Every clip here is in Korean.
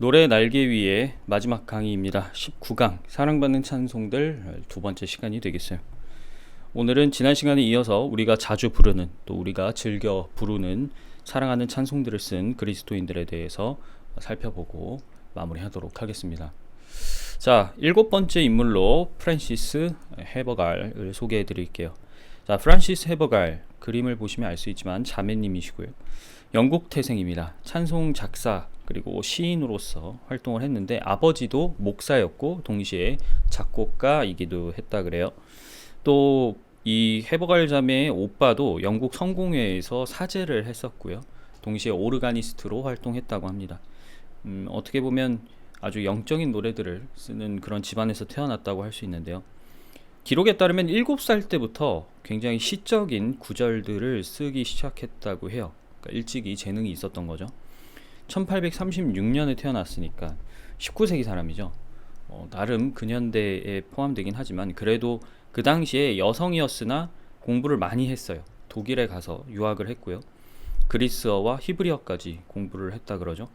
노래 날개 위의 마지막 강의입니다. 19강 사랑받는 찬송들 두 번째 시간이 되겠어요. 오늘은 지난 시간에 이어서 우리가 자주 부르는 또 우리가 즐겨 부르는 사랑하는 찬송들을 쓴 그리스도인들에 대해서 살펴보고 마무리하도록 하겠습니다. 자, 일곱 번째 인물로 프란시스 헤버갈을 소개해 드릴게요. 자, 프란시스 헤버갈 그림을 보시면 알 수 있지만 자매님이시고요. 영국 태생입니다. 찬송 작사 그리고 시인으로서 활동을 했는데 아버지도 목사였고 동시에 작곡가이기도 했다 그래요. 또이 헤버갈 자매의 오빠도 영국 성공회에서 사제를 했었고요. 동시에 오르가니스트로 활동했다고 합니다. 음, 어떻게 보면 아주 영적인 노래들을 쓰는 그런 집안에서 태어났다고 할 수 있는데요. 기록에 따르면 7살 때부터 굉장히 시적인 구절들을 쓰기 시작했다고 해요. 그러니까 일찍이 재능이 있었던 거죠. 1836년에 태어났으니까 19세기 사람이죠. 어, 나름 근현대에 포함되긴 하지만 그래도 그 당시에 여성이었으나 공부를 많이 했어요. 독일에 가서 유학을 했고요. 그리스어와 히브리어까지 공부를 했다 그러죠.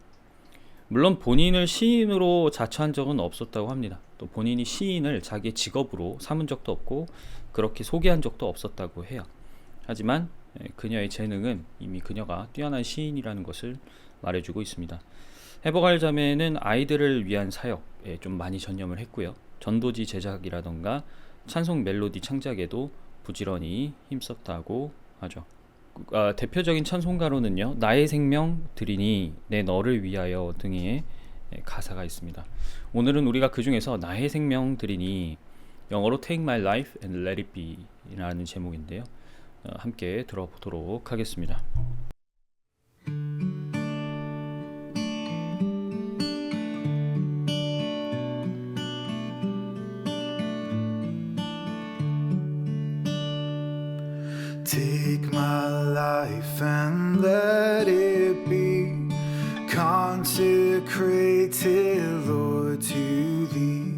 물론 본인을 시인으로 자처한 적은 없었다고 합니다. 또 본인이 시인을 자기의 직업으로 삼은 적도 없고 그렇게 소개한 적도 없었다고 해요. 하지만 예, 그녀의 재능은 이미 그녀가 뛰어난 시인이라는 것을 말해주고 있습니다. 해버갈 자매는 아이들을 위한 사역에 좀 많이 전념을 했고요. 전도지 제작이라던가 찬송 멜로디 창작에도 부지런히 힘썼다고 하죠. 아, 대표적인 찬송가로는요 나의 생명 드리니 내 너를 위하여 등의 가사가 있습니다. 오늘은 우리가 그 중에서 나의 생명 드리니 영어로 Take My Life and Let It Be라는 제목인데요. 어, 함께 들어보도록 하겠습니다. Take my life and let it be consecrated, Lord, to Thee.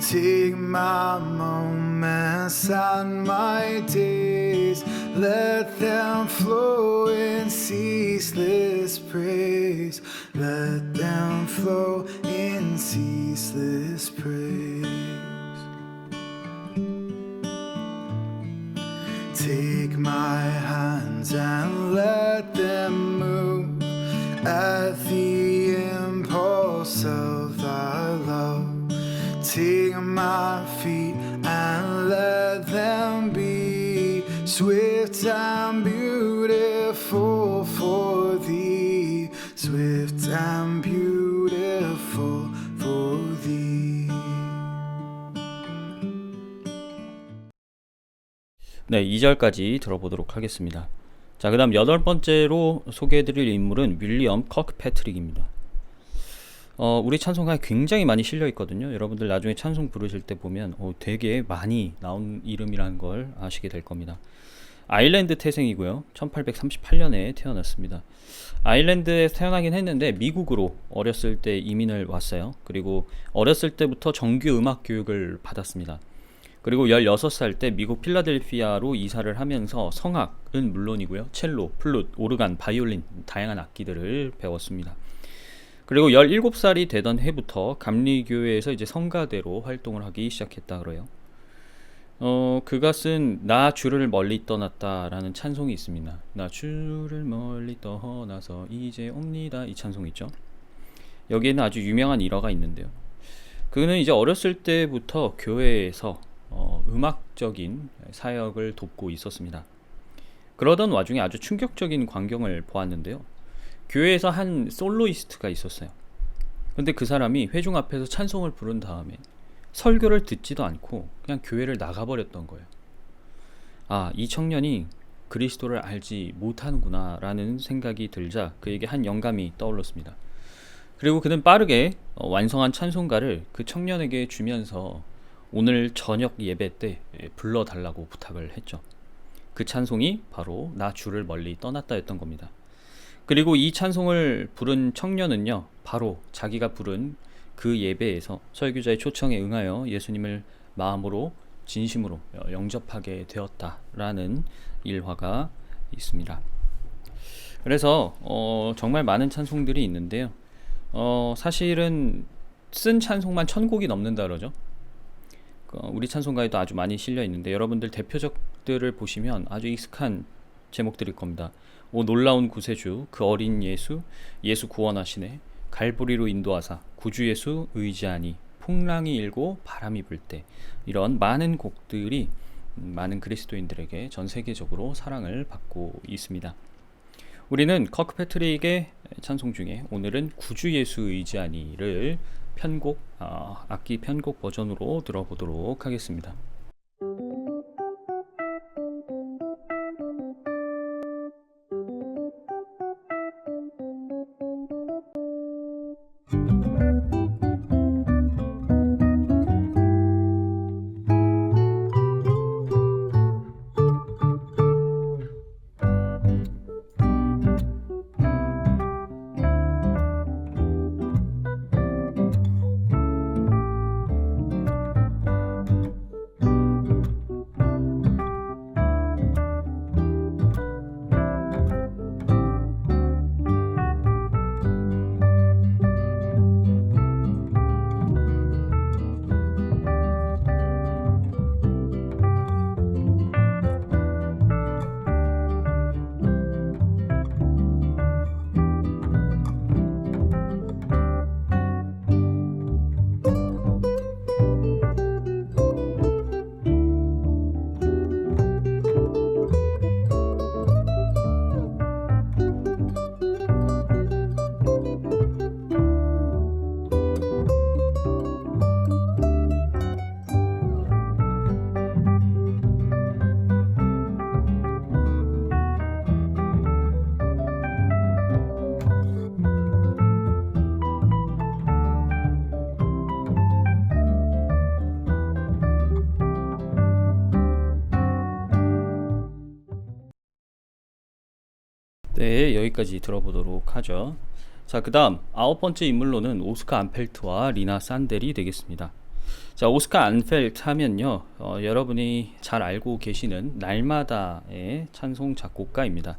Take my moments and my days, let them flow in ceaseless praise. Let them flow in ceaseless praise. Hands and let them move at the impulse of thy love. Take my feet and let them be swift and beautiful for thee. Swift and beautiful for thee. 네, 2절까지 들어보도록 하겠습니다. 자, 그 다음 여덟 번째로 소개해드릴 인물은 윌리엄 커크 패트릭입니다. 어, 우리 찬송가에 굉장히 많이 실려 있거든요. 여러분들 나중에 찬송 부르실 때 보면 어, 되게 많이 나온 이름이라는 걸 아시게 될 겁니다. 아일랜드 태생이고요. 1838년에 태어났습니다. 아일랜드에 태어나긴 했는데 미국으로 어렸을 때 이민을 왔어요. 그리고 어렸을 때부터 정규 음악 교육을 받았습니다. 그리고 16살 때 미국 필라델피아로 이사를 하면서 성악은 물론이고요. 첼로, 플룻, 오르간, 바이올린 다양한 악기들을 배웠습니다. 그리고 17살이 되던 해부터 감리교회에서 이제 성가대로 활동을 하기 시작했다 그래요. 어, 그가 쓴 나 주를 멀리 떠났다라는 찬송이 있습니다. 나 주를 멀리 떠나서 이제 옵니다. 이 찬송 있죠. 여기에는 아주 유명한 일화가 있는데요. 그는 이제 어렸을 때부터 교회에서 어, 음악적인 사역을 돕고 있었습니다. 그러던 와중에 아주 충격적인 광경을 보았는데요. 교회에서 한 솔로이스트가 있었어요. 근데 그 사람이 회중 앞에서 찬송을 부른 다음에 설교를 듣지도 않고 그냥 교회를 나가버렸던 거예요. 아, 이 청년이 그리스도를 알지 못하는구나 라는 생각이 들자 그에게 한 영감이 떠올랐습니다. 그리고 그는 빠르게 어, 완성한 찬송가를 그 청년에게 주면서 오늘 저녁 예배 때 예, 불러달라고 부탁을 했죠. 그 찬송이 바로 나 주를 멀리 떠났다였던 겁니다. 그리고 이 찬송을 부른 청년은요, 바로 자기가 부른 그 예배에서 설교자의 초청에 응하여 예수님을 마음으로 진심으로 영접하게 되었다라는 일화가 있습니다. 그래서 어, 정말 많은 찬송들이 있는데요. 어, 사실은 쓴 찬송만 천 곡이 넘는다 그러죠. 그, 우리 찬송가에도 아주 많이 실려 있는데 여러분들 대표적들을 보시면 아주 익숙한 제목들일 겁니다. 오 놀라운 구세주, 그 어린 예수, 예수 구원하시네, 갈보리로 인도하사, 구주 예수 의지하니, 풍랑이 일고 바람이 불 때 이런 많은 곡들이 음, 많은 그리스도인들에게 전 세계적으로 사랑을 받고 있습니다. 우리는 커크 패트릭의 찬송 중에 오늘은 구주 예수 의지하니를 편곡 아, 악기 편곡 버전으로 들어보도록 하겠습니다. 네, 여기까지 들어보도록 하죠. 자, 그 다음 아홉 번째 인물로는 오스카 안펠트와 리나 산델이 되겠습니다. 자, 오스카 안펠트 하면요, 어, 여러분이 잘 알고 계시는 날마다의 찬송 작곡가입니다.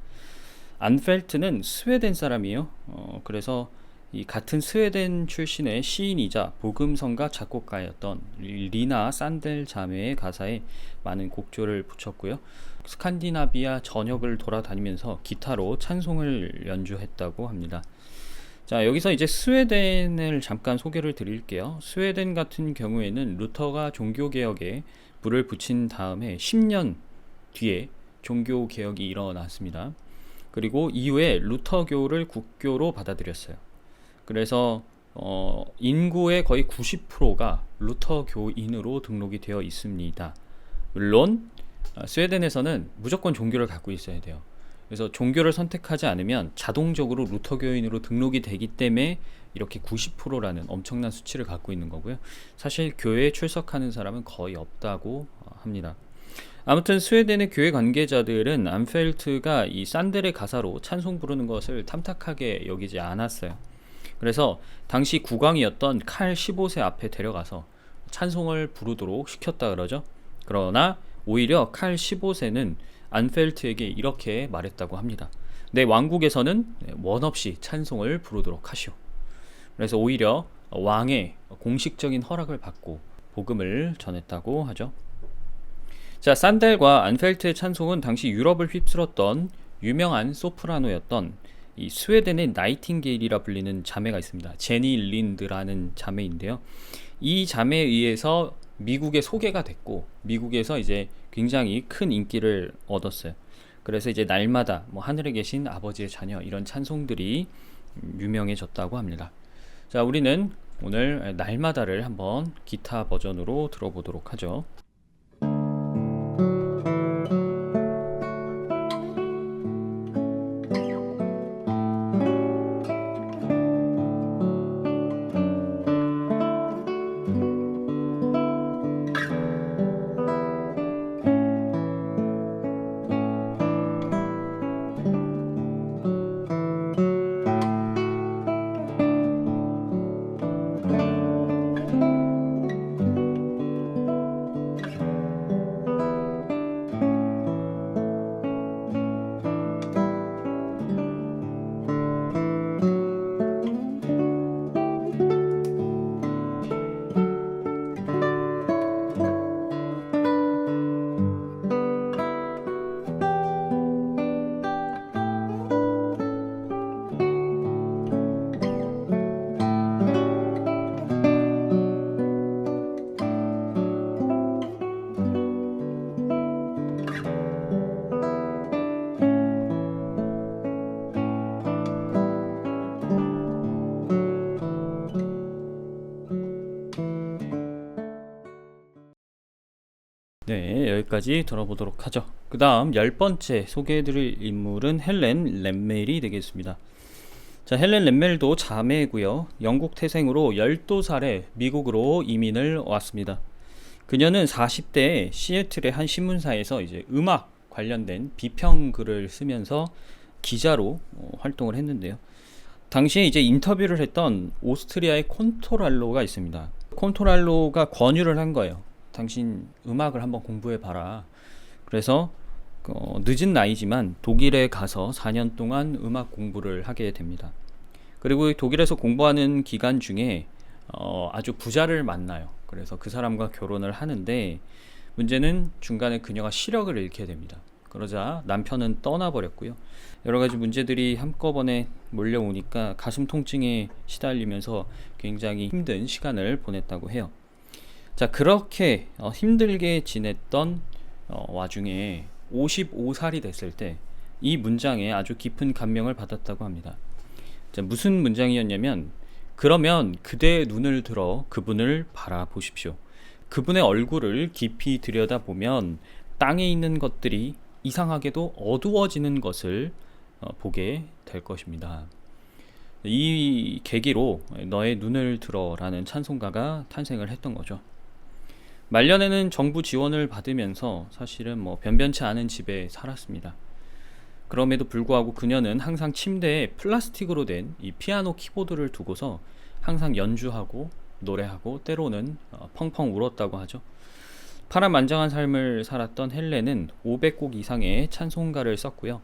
안펠트는 스웨덴 사람이에요. 어, 그래서 이 같은 스웨덴 출신의 시인이자 복음성가 작곡가였던 리나 산델 자매의 가사에 많은 곡조를 붙였고요. 스칸디나비아 전역을 돌아다니면서 기타로 찬송을 연주했다고 합니다. 자, 여기서 이제 스웨덴을 잠깐 소개를 드릴게요. 스웨덴 같은 경우에는 루터가 종교개혁에 불을 붙인 다음에 10년 뒤에 종교개혁이 일어났습니다. 그리고 이후에 루터교를 국교로 받아들였어요. 그래서 어, 인구의 거의 90%가 루터교인으로 등록이 되어 있습니다. 물론 아, 스웨덴에서는 무조건 종교를 갖고 있어야 돼요. 그래서 종교를 선택하지 않으면 자동적으로 루터교인으로 등록이 되기 때문에 이렇게 90%라는 엄청난 수치를 갖고 있는 거고요. 사실 교회에 출석하는 사람은 거의 없다고 어, 합니다. 아무튼 스웨덴의 교회 관계자들은 안펠트가 이 산델의 가사로 찬송 부르는 것을 탐탁하게 여기지 않았어요. 그래서 당시 국왕이었던 칼 15세 앞에 데려가서 찬송을 부르도록 시켰다 그러죠. 그러나 오히려 칼 15세는 안펠트에게 이렇게 말했다고 합니다. 내 왕국에서는 원 없이 찬송을 부르도록 하시오. 그래서 오히려 왕의 공식적인 허락을 받고 복음을 전했다고 하죠. 자, 산델과 안펠트의 찬송은 당시 유럽을 휩쓸었던 유명한 소프라노였던 이 스웨덴의 나이팅게일이라 불리는 자매가 있습니다. 제니 린드라는 자매인데요. 이 자매에 의해서 미국에 소개가 됐고 미국에서 이제 굉장히 큰 인기를 얻었어요. 그래서 이제 날마다 뭐 하늘에 계신 아버지의 자녀 이런 찬송들이 유명해졌다고 합니다. 자, 우리는 오늘 날마다를 한번 기타 버전으로 들어보도록 하죠. 여기까지 들어보도록 하죠. 그 다음 열 번째 소개해드릴 인물은 헬렌 렛멜이 되겠습니다. 자, 헬렌 렛멜도 자매고요. 영국 태생으로 12살에 미국으로 이민을 왔습니다. 그녀는 40대에 시애틀의 한 신문사에서 이제 음악 관련된 비평 글을 쓰면서 기자로 어, 활동을 했는데요. 당시에 이제 인터뷰를 했던 오스트리아의 콘토랄로가 있습니다. 콘토랄로가 권유를 한 거예요. 당신 음악을 한번 공부해 봐라. 그래서 어, 늦은 나이지만 독일에 가서 4년 동안 음악 공부를 하게 됩니다. 그리고 이 독일에서 공부하는 기간 중에 어, 아주 부자를 만나요. 그래서 그 사람과 결혼을 하는데 문제는 중간에 그녀가 시력을 잃게 됩니다. 그러자 남편은 떠나버렸고요. 여러 가지 문제들이 한꺼번에 몰려오니까 가슴 통증에 시달리면서 굉장히 힘든 시간을 보냈다고 해요. 자, 그렇게 어, 힘들게 지냈던 어, 와중에 55살이 됐을 때 이 문장에 아주 깊은 감명을 받았다고 합니다. 자, 무슨 문장이었냐면 그러면 그대의 눈을 들어 그분을 바라보십시오. 그분의 얼굴을 깊이 들여다보면 땅에 있는 것들이 이상하게도 어두워지는 것을 어, 보게 될 것입니다. 이 계기로 너의 눈을 들어라는 찬송가가 탄생을 했던 거죠. 말년에는 정부 지원을 받으면서 사실은 뭐 변변치 않은 집에 살았습니다. 그럼에도 불구하고 그녀는 항상 침대에 플라스틱으로 된 이 피아노 키보드를 두고서 항상 연주하고 노래하고 때로는 어, 펑펑 울었다고 하죠. 파란만장한 삶을 살았던 헬렌은 500곡 이상의 찬송가를 썼고요.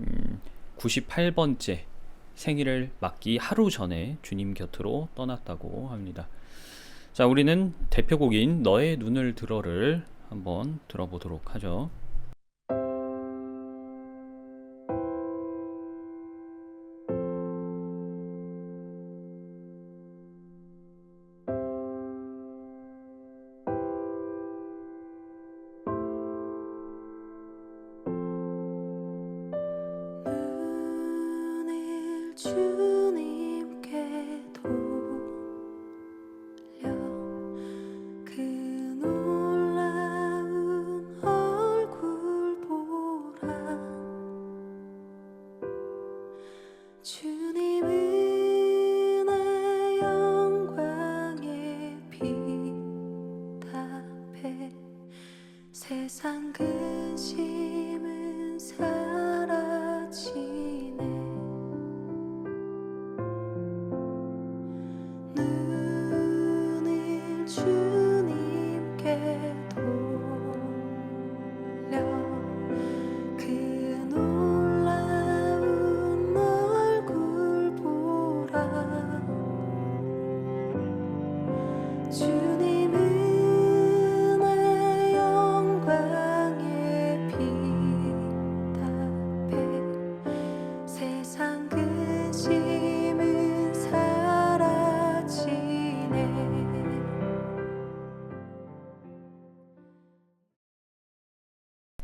음, 98번째 생일을 맞기 하루 전에 주님 곁으로 떠났다고 합니다. 자, 우리는 대표곡인 너의 눈을 들어를 한번 들어보도록 하죠.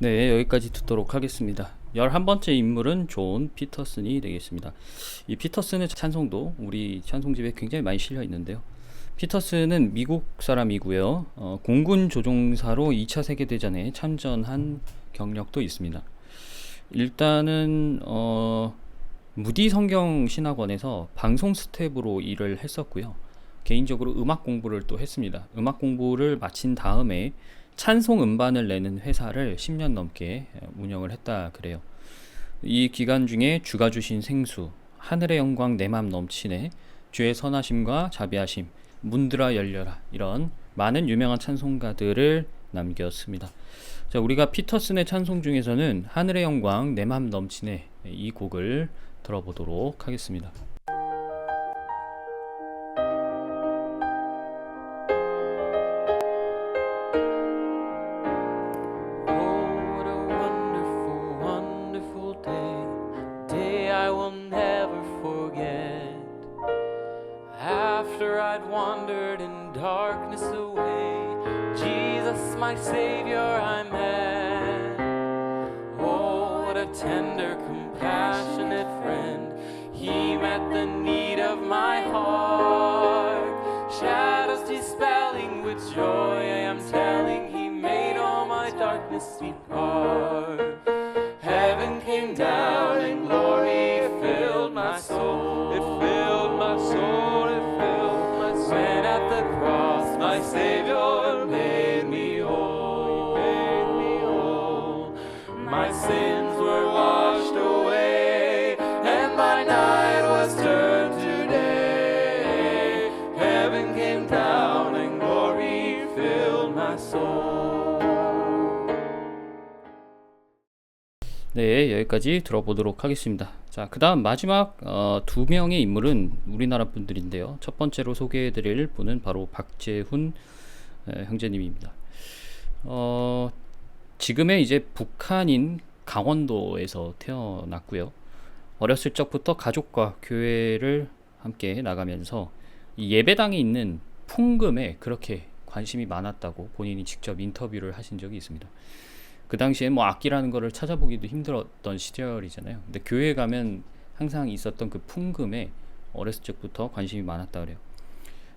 네, 여기까지 듣도록 하겠습니다. 11번째 인물은 존 피터슨이 되겠습니다. 이 피터슨의 찬송도 우리 찬송집에 굉장히 많이 실려 있는데요. 피터슨은 미국 사람이고요. 어, 공군 조종사로 2차 세계대전에 참전한 경력도 있습니다. 일단은 어, 무디 성경 신학원에서 방송 스텝으로 일을 했었고요. 개인적으로 음악 공부를 또 했습니다. 음악 공부를 마친 다음에 찬송 음반을 내는 회사를 10년 넘게 운영을 했다 그래요. 이 기간 중에 주가 주신 생수, 하늘의 영광 내 맘 넘치네, 주의 선하심과 자비하심, 문드라 열려라 이런 많은 유명한 찬송가들을 남겼습니다. 자, 우리가 피터슨의 찬송 중에서는 하늘의 영광 내 맘 넘치네 이 곡을 들어보도록 하겠습니다. My Savior, I met. Oh, what a tender, compassionate friend. He met the need of my heart. Shadows dispelling with joy, I am telling, He made all my darkness depart. Heaven came down 네, 여기까지 들어보도록 하겠습니다. 자, 그 다음 마지막 어, 두 명의 인물은 우리나라 분들인데요. 첫 번째로 소개해드릴 분은 바로 박재훈 에, 형제님입니다. 어, 지금의 이제 북한인 강원도에서 태어났고요. 어렸을 적부터 가족과 교회를 함께 나가면서 이 예배당에 있는 풍금에 그렇게 관심이 많았다고 본인이 직접 인터뷰를 하신 적이 있습니다. 그 당시에 뭐 악기라는 거를 찾아보기도 힘들었던 시절이잖아요. 근데 교회에 가면 항상 있었던 그 풍금에 어렸을 적부터 관심이 많았다 그래요.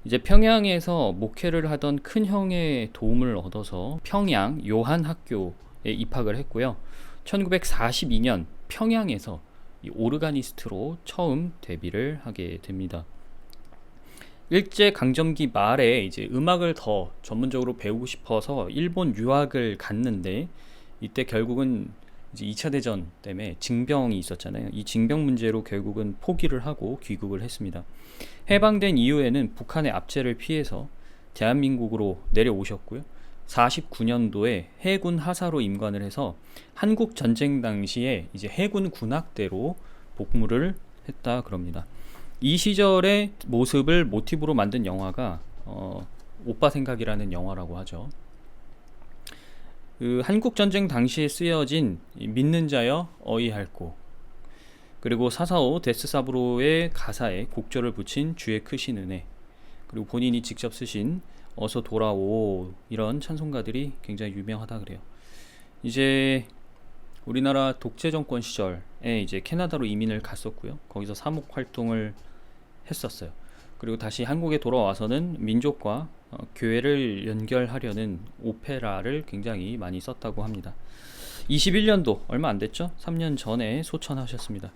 이제 평양에서 목회를 하던 큰 형의 도움을 얻어서 평양 요한 학교에 입학을 했고요. 1942년 평양에서 이 오르가니스트로 처음 데뷔를 하게 됩니다. 일제 강점기 말에 이제 음악을 더 전문적으로 배우고 싶어서 일본 유학을 갔는데 이때 결국은 이제 2차 대전 때문에 징병이 있었잖아요. 이 징병 문제로 결국은 포기를 하고 귀국을 했습니다. 해방된 이후에는 북한의 압제를 피해서 대한민국으로 내려오셨고요. 49년도에 해군 하사로 임관을 해서 한국 전쟁 당시에 이제 해군 군악대로 복무를 했다 그럽니다. 이 시절의 모습을 모티브로 만든 영화가 어, 오빠 생각이라는 영화라고 하죠. 그 한국 전쟁 당시에 쓰여진 이 믿는 자여 어이할고 그리고 사사오 데스사브로의 가사에 곡절을 붙인 주의 크신 은혜 그리고 본인이 직접 쓰신 어서 돌아오 이런 찬송가들이 굉장히 유명하다 그래요. 이제 우리나라 독재 정권 시절에 이제 캐나다로 이민을 갔었고요. 거기서 사목 활동을 했었어요. 그리고 다시 한국에 돌아와서는 민족과 어, 교회를 연결하려는 오페라를 굉장히 많이 썼다고 합니다. 21년도 얼마 안 됐죠? 3년 전에 소천하셨습니다.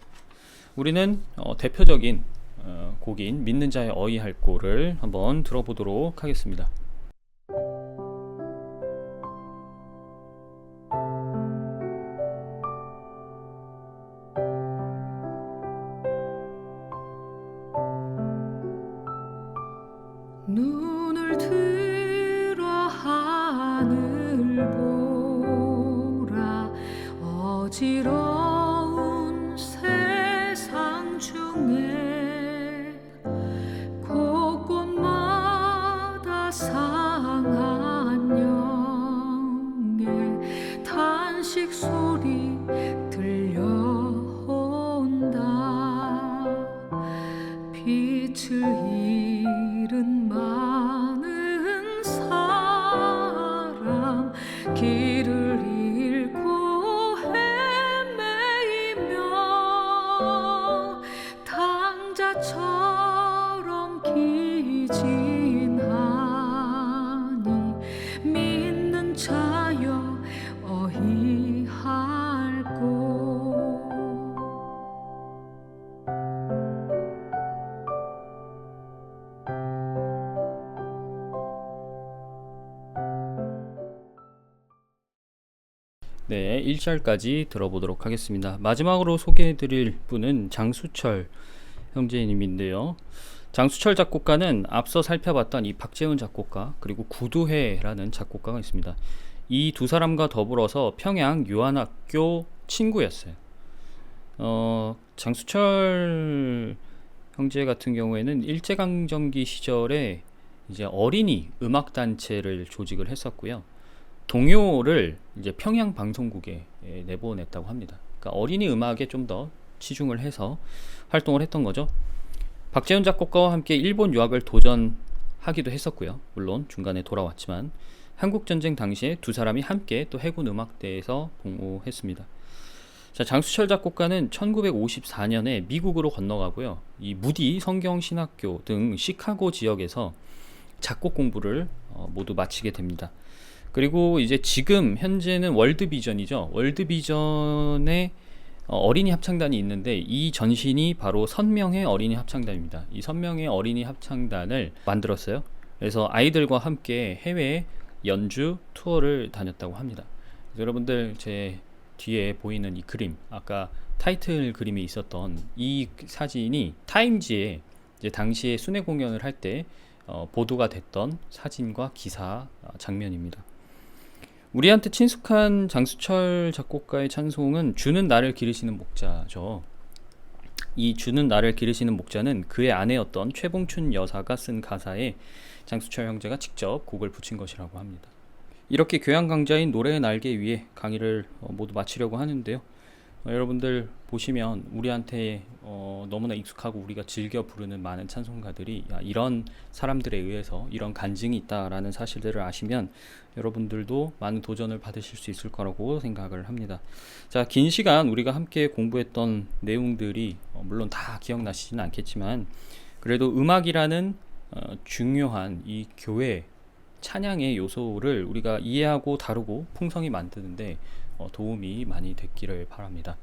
우리는 어, 대표적인 어, 곡인 믿는 자의 어이할고를 한번 들어보도록 하겠습니다. 어지러운 네, 1절까지 들어보도록 하겠습니다. 마지막으로 소개해드릴 분은 장수철 형제님인데요. 장수철 작곡가는 앞서 살펴봤던 이 박재훈 작곡가 그리고 구두해라는 작곡가가 있습니다. 이 두 사람과 더불어서 평양 요한학교 친구였어요. 어, 장수철 형제 같은 경우에는 일제강점기 시절에 이제 어린이 음악 단체를 조직을 했었고요. 동요를 이제 평양 방송국에 예, 내보냈다고 합니다. 그러니까 어린이 음악에 좀 더 치중을 해서 활동을 했던 거죠. 박재훈 작곡가와 함께 일본 유학을 도전하기도 했었고요. 물론 중간에 돌아왔지만 한국 전쟁 당시에 두 사람이 함께 또 해군 음악대에서 복무했습니다. 자, 장수철 작곡가는 1954년에 미국으로 건너가고요. 이 무디 성경 신학교 등 시카고 지역에서 작곡 공부를 어, 모두 마치게 됩니다. 그리고 이제 지금 현재는 월드비전이죠. 월드비전에 어, 어린이 합창단이 있는데 이 전신이 바로 선명의 어린이 합창단입니다. 이 선명의 어린이 합창단을 만들었어요. 그래서 아이들과 함께 해외 연주 투어를 다녔다고 합니다. 여러분들 제 뒤에 보이는 이 그림, 아까 타이틀 그림이 있었던 이 사진이 타임지에 당시에 순회 공연을 할때 어, 보도가 됐던 사진과 기사 어, 장면입니다. 우리한테 친숙한 장수철 작곡가의 찬송은 주는 나를 기르시는 목자죠. 이 주는 나를 기르시는 목자는 그의 아내였던 최봉춘 여사가 쓴 가사에 장수철 형제가 직접 곡을 붙인 것이라고 합니다. 이렇게 교양 강좌인 노래의 날개 위에 강의를 어, 모두 마치려고 하는데요. 어, 여러분들 보시면 우리한테 어, 너무나 익숙하고 우리가 즐겨 부르는 많은 찬송가들이 야, 이런 사람들에 의해서 이런 간증이 있다라는 사실들을 아시면 여러분들도 많은 도전을 받으실 수 있을 거라고 생각을 합니다. 자, 긴 시간 우리가 함께 공부했던 내용들이 어, 물론 다 기억나시지는 않겠지만 그래도 음악이라는 어, 중요한 이 교회 찬양의 요소를 우리가 이해하고 다루고 풍성히 만드는데 어, 도움이 많이 됐기를 바랍니다.